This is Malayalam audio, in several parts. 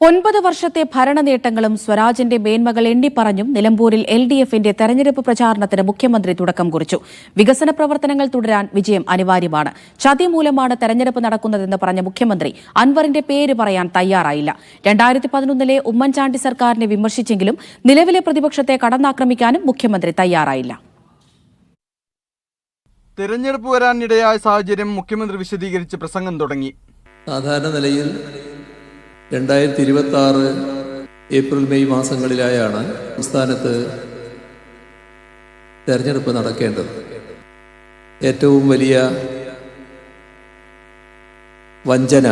ഒൻപത് വർഷത്തെ ഭരണ നേട്ടങ്ങളും സ്വരാജിന്റെ മേന്മകൾ എണ്ണിപ്പറഞ്ഞും നിലമ്പൂരിൽ എൽ ഡി എഫിന്റെ തെരഞ്ഞെടുപ്പ് പ്രചാരണത്തിന് മുഖ്യമന്ത്രി തുടക്കം കുറിച്ചു. വികസന പ്രവർത്തനങ്ങൾ തുടരാൻ വിജയം അനിവാര്യമാണ്. ചതി മൂലമാണ് തെരഞ്ഞെടുപ്പ് നടക്കുന്നതെന്ന് പറഞ്ഞ മുഖ്യമന്ത്രി അൻവറിന്റെ പേര് പറയാൻ തയ്യാറായില്ല. രണ്ടായിരത്തി പതിനൊന്നിലെ ഉമ്മൻചാണ്ടി സർക്കാരിനെ വിമർശിച്ചെങ്കിലും നിലവിലെ പ്രതിപക്ഷത്തെ കടന്നാക്രമിക്കാനും മുഖ്യമന്ത്രി തയ്യാറായില്ല. തെരഞ്ഞെടുപ്പ് വരാനിടയായ സാഹചര്യം മുഖ്യമന്ത്രി വിശദീകരിച്ച് പ്രസംഗം തുടങ്ങി. സാധാരണ നിലയിൽ രണ്ടായിരത്തി ഇരുപത്തി ആറ് ഏപ്രിൽ മെയ് മാസങ്ങളിലായാണ് സംസ്ഥാനത്ത് തെരഞ്ഞെടുപ്പ് നടക്കേണ്ടത്. ഏറ്റവും വലിയ വഞ്ചന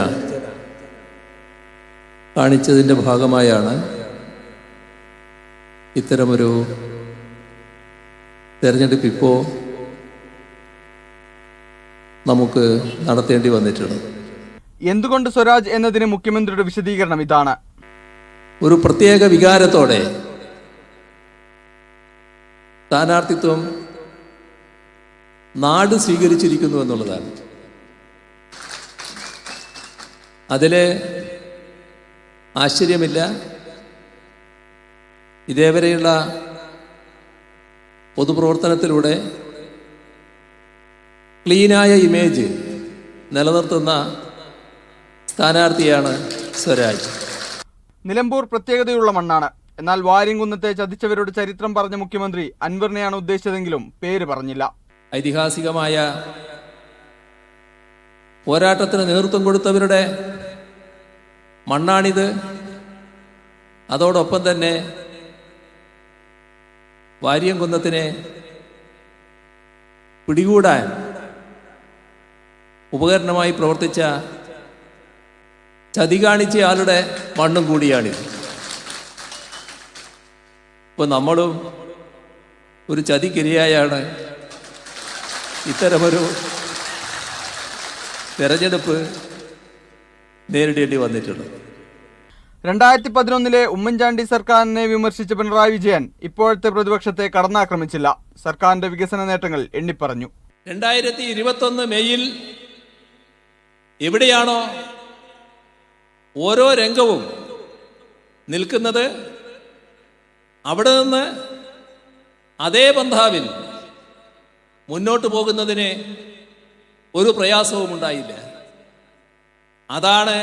കാണിച്ചതിന്റെ ഭാഗമായാണ് ഇത്തരമൊരു തെരഞ്ഞെടുപ്പ് ഇപ്പോൾ നമുക്ക് നടത്തേണ്ടി വന്നിട്ടുള്ളത്. എന്തുകൊണ്ട് സ്വരാജ് എന്നതിന് മുഖ്യമന്ത്രിയുടെ വിശദീകരണം ഇതാണ്. ഒരു പ്രത്യേക വികാരത്തോടെ സ്ഥാനാർത്ഥിത്വം നാട് സ്വീകരിച്ചിരിക്കുന്നു എന്നുള്ളതാണ്. അതിലെ ആശ്ചര്യമില്ല. ഇതേവരെയുള്ള പൊതുപ്രവർത്തനത്തിലൂടെ ക്ലീനായ ഇമേജ് നിലനിർത്തുന്ന സ്ഥാനാർത്ഥിയാണ് സ്വരാജ്. നിലമ്പൂർ പ്രത്യേകതയുള്ള മണ്ണാണ്. എന്നാൽ വാര്യംകുന്നത്തെ ചതിച്ചവരുടെ ചരിത്രം പറഞ്ഞ മുഖ്യമന്ത്രി അൻവറിനെയാണ് ഉദ്ദേശിച്ചതെങ്കിലും പേര് പറഞ്ഞില്ല. ഐതിഹാസികമായ പോരാട്ടത്തിന് നേതൃത്വം കൊടുത്തവരുടെ മണ്ണാണിത്. അതോടൊപ്പം തന്നെ വാര്യംകുന്നത്തിനെ പിടികൂടാൻ ഉപകരണമായി പ്രവർത്തിച്ച ചതി കാണിച്ച ആളുടെ മണ്ണും കൂടിയാണിത്. ഇപ്പൊ നമ്മളും ഒരു ചതിക്കിരയായാണ് ഇത്തരമൊരു തെരഞ്ഞെടുപ്പ് നേരിടേണ്ടി വന്നിട്ടുള്ളത്. രണ്ടായിരത്തി പതിനൊന്നിലെ ഉമ്മൻചാണ്ടി സർക്കാരിനെ വിമർശിച്ച പിണറായി വിജയൻ ഇപ്പോഴത്തെ പ്രതിപക്ഷത്തെ കടന്നാക്രമിച്ചില്ല. സർക്കാരിന്റെ വികസന നേട്ടങ്ങൾ എണ്ണിപ്പറഞ്ഞു. രണ്ടായിരത്തി ഇരുപത്തൊന്ന് മെയ്യിൽ എവിടെയാണോ ഓരോ രംഗവും നിൽക്കുന്നത് അവിടെ നിന്ന് അതേ ബന്ധാവിൽ മുന്നോട്ട് പോകുന്നതിന് ഒരു പ്രയാസവും ഉണ്ടായില്ല. അതാണ്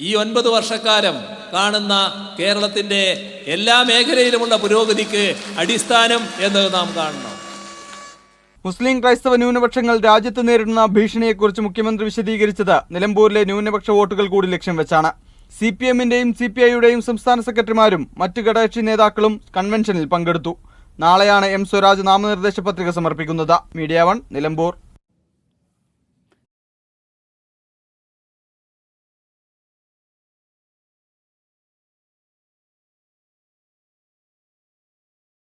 ഈ ഒൻപത് വർഷക്കാലം കാണുന്ന കേരളത്തിന്റെ എല്ലാ മേഖലയിലുമുള്ള പുരോഗതിക്ക് അടിസ്ഥാനം എന്ന് നാം കാണണം. മുസ്ലിം ക്രൈസ്തവ ന്യൂനപക്ഷങ്ങൾ രാജ്യത്ത് നേരിടുന്ന ഭീഷണിയെക്കുറിച്ച് മുഖ്യമന്ത്രി വിശദീകരിച്ചത് നിലമ്പൂരിലെ ന്യൂനപക്ഷ വോട്ടുകൾ കൂടി ലക്ഷ്യം വെച്ചാണ്. സി പി എമ്മിന്റെയും സി പി ഐയുടെയും സംസ്ഥാന സെക്രട്ടറിമാരും മറ്റു ഘടകക്ഷി നേതാക്കളും കൺവെൻഷനിൽ പങ്കെടുത്തു. നാളെയാണ് എം സ്വരാജ് നാമനിർദ്ദേശ പത്രിക സമർപ്പിക്കുന്നത്. Media One Nilambur.